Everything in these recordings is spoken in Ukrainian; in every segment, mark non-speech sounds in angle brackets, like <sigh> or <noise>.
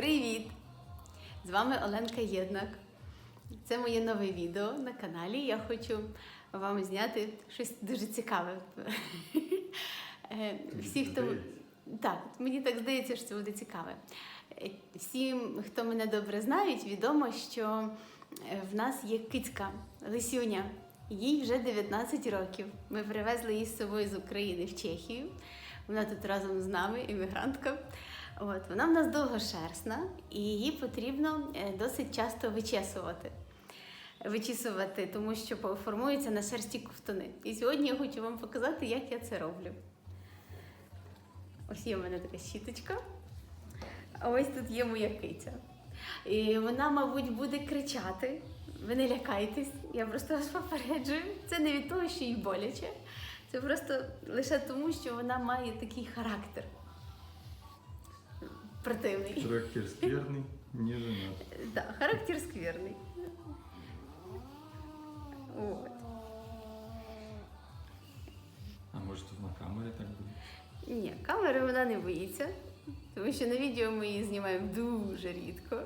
Привіт! З вами Оленка Єднак. Це моє нове відео на каналі. Я хочу вам зняти щось дуже цікаве. <laughs> Е, Всі, хто так, мені так здається, що це буде цікаве. Е, Всім, хто мене добре знають, відомо, що е, в нас є кицька Лисюня. Їй вже 19 років. Ми привезли її з собою з України в Чехію. Вона тут разом з нами, іммігрантка. От, вона в нас довгошерстна і її потрібно е, досить часто вичесувати. Вичісувати, тому що формуються на шерсті ковтуни. І сьогодні я хочу вам показати, як я це роблю. Ось є в мене така щіточка. А ось тут є моя киця. І вона, мабуть, буде кричати. Ви не лякайтесь, я просто вас попереджую. Це не від того, що їй боляче. Це просто лише тому, що вона має такий характер. Противний. Характер скверный, не женат. Да, характер скверний. От. А может тут на камере так будет? Ні, камери вона не боїться, тому що на відео ми її знімаємо дуже рідко.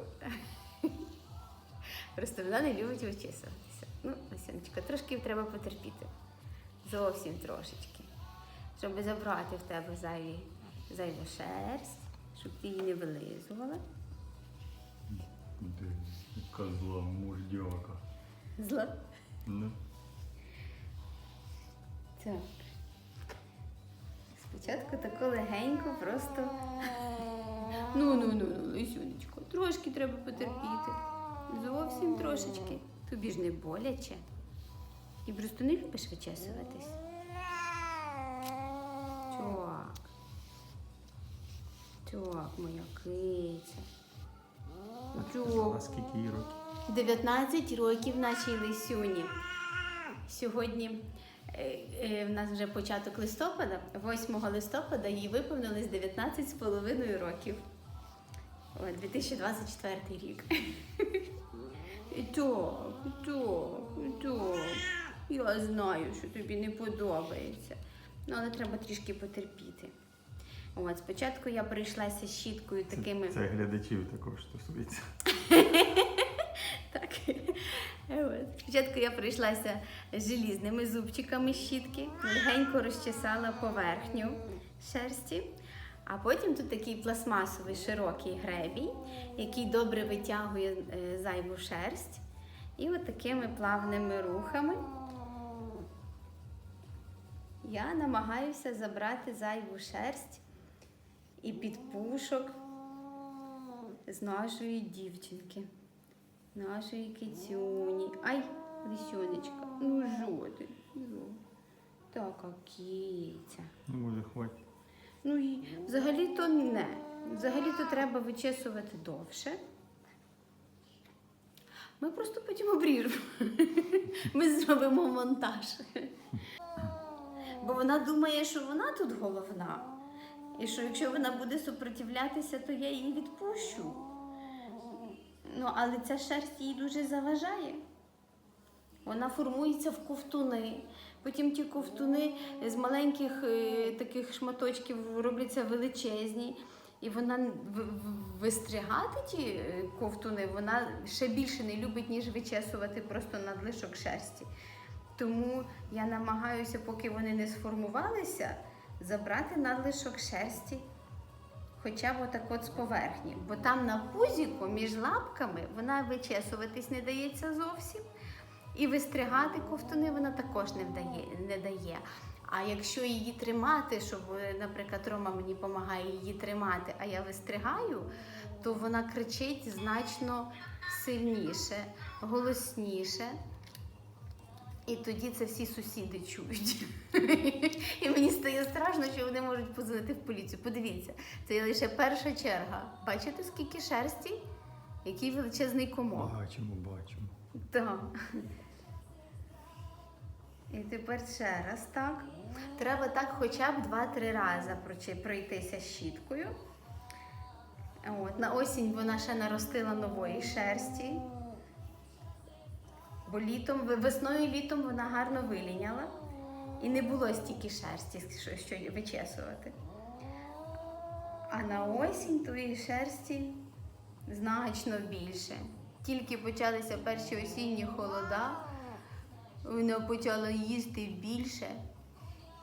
Просто вона не любить вичісуватися. Ну, Лисяночка, трошки треба потерпіти. Зовсім трошечки. Щоб забрати в тебе зайві, зайву шерсть, щоб ти її не вилизувала. Да, козла, муждяка. Зла. Ну, Так. Спочатку тако легенько, просто. Ну, ну, ну, ну, Лисюнечко, трошки треба потерпіти. Зовсім трошечки. Тобі ж не боляче. І просто не любиш вичесуватись. Так, моя киця. а скільки їй років? 19 років нашій Лисюні. Сьогодні е, е, в нас вже початок листопада, 8 листопада їй виповнилось 19 з половиною років. О, 2024 рік. Так, так, так. Я знаю, що тобі не подобається. Ну, але треба трішки потерпіти. От, спочатку я прийшлася щіткою такими. Це глядачів також стосується. <laughs> Так. От. Спочатку я прийшлася желізними зубчиками щітки, легенько розчесала поверхню шерсті, а потім тут такий пластмасовий широкий гребінь, який добре витягує е, зайву шерсть. І от такими плавними рухами я намагаюся забрати зайву шерсть і підпушок з нашої дівчинки. Нашої кицюні. Ай, лисьонечка, ну жо ти? Така киця. Ну, може, хватить. Ну і взагалі-то не. Взагалі-то треба вичесувати довше. Ми просто потім обріжемо. <laughs> Ми зробимо монтаж. Бо вона думає, що вона тут головна. І що якщо вона буде супротивлятися, то я її відпущу. Ну, але ця шерсть їй дуже заважає. Вона формується в ковтуни. Потім ті ковтуни з маленьких е, таких шматочків робляться величезні. І вона вистригати ті е, ковтуни, вона ще більше не любить, ніж вичесувати просто надлишок шерсті. Тому я намагаюся, поки вони не сформувалися, забрати надлишок шерсті хоча б отак от з поверхні. Бо там на пузіку між лапками вона вичесуватись не дається зовсім. І вистригати ковтуни вона також не, вдає, не дає. А якщо її тримати, щоб, наприклад, Рома мені допомагає її тримати, а я вистригаю, то вона кричить значно сильніше, голосніше. І тоді це всі сусіди чують. <laughs> І мені стає страшно, що вони можуть позвонити в поліцію. Подивіться, це лише перша черга. Бачите, скільки шерсті? Який величезний комок. Бачимо, бачимо. Так. І тепер ще раз так. Треба так хоча б 2-3 рази пройтися щіткою. От, на осінь вона ще наростила нової шерсті. Бо літом, весною і літом вона гарно виліняла. І не було стільки шерсті, що, вичесувати. А на осінь тої шерсті Значно більше. Тільки почалися перші осінні холода, вона почала їсти більше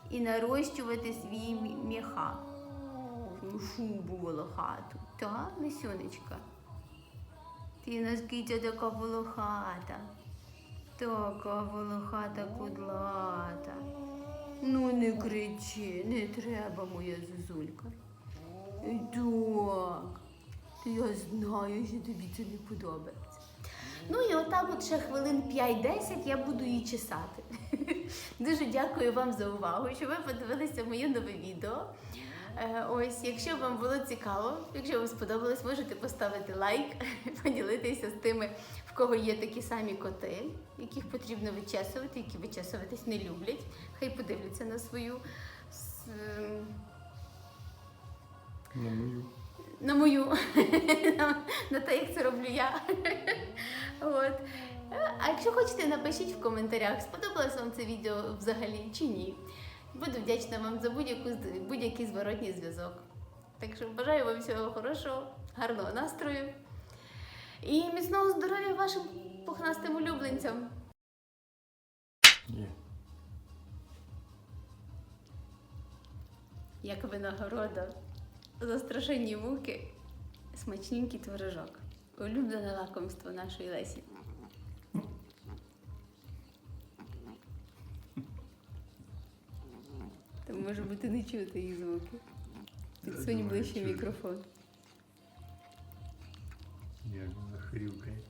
і нарощувати свої мі- м'яха. Шубу волохату. Та, Лисюнечка? Ти наскільки така волохата. Така волохата кудлата. Ну не кричи, не треба, моя зозулька. Так, я знаю, що тобі це не подобається. Ну і отак от ще хвилин 5-10 я буду її чесати. <laughs> Дуже дякую вам за увагу, що ви подивилися моє нове відео. Е, Ось, якщо вам було цікаво, якщо вам сподобалось, можете поставити лайк, <laughs> поділитися з тими, в кого є такі самі коти, яких потрібно вичесувати, які вичесуватись не люблять. Хай подивляться на свою ем, На мою. на мою, <laughs> на, те, як це роблю я. <laughs> От. А якщо хочете, напишіть в коментарях, сподобалось вам це відео взагалі чи ні. Буду вдячна вам за будь-який зворотній зв'язок. Так що бажаю вам всього хорошого, гарного настрою і міцного здоров'я вашим пухнастим улюбленцям. Є. Як винагорода за страшенні муки, смачненький творожок. Улюблене лакомство нашої Лесі. Там може бути не чути її звуки. Підсунь ближче мікрофон. Як захрюкає.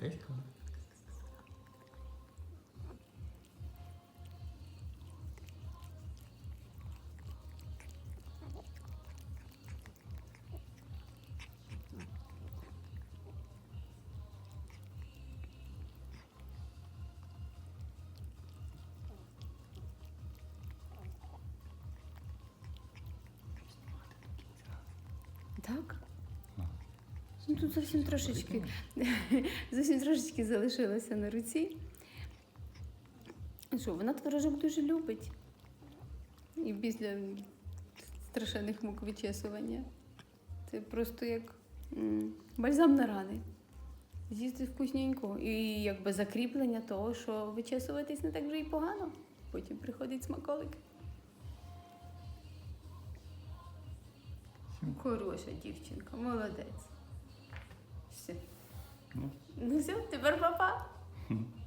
Леська. Так? Ну тут зовсім трошечки. <laughs> Зовсім трошечки залишилося на руці. Що, вона творожок дуже любить. І після страшенних мук вичесування. Це просто як бальзам на рани. З'їсти вкусненько. І якби закріплення того, що вичесуватись не так вже і погано. Потім приходить смаколик. Хороша дівчинка, молодець. Ну. Все, тепер папа. <laughs>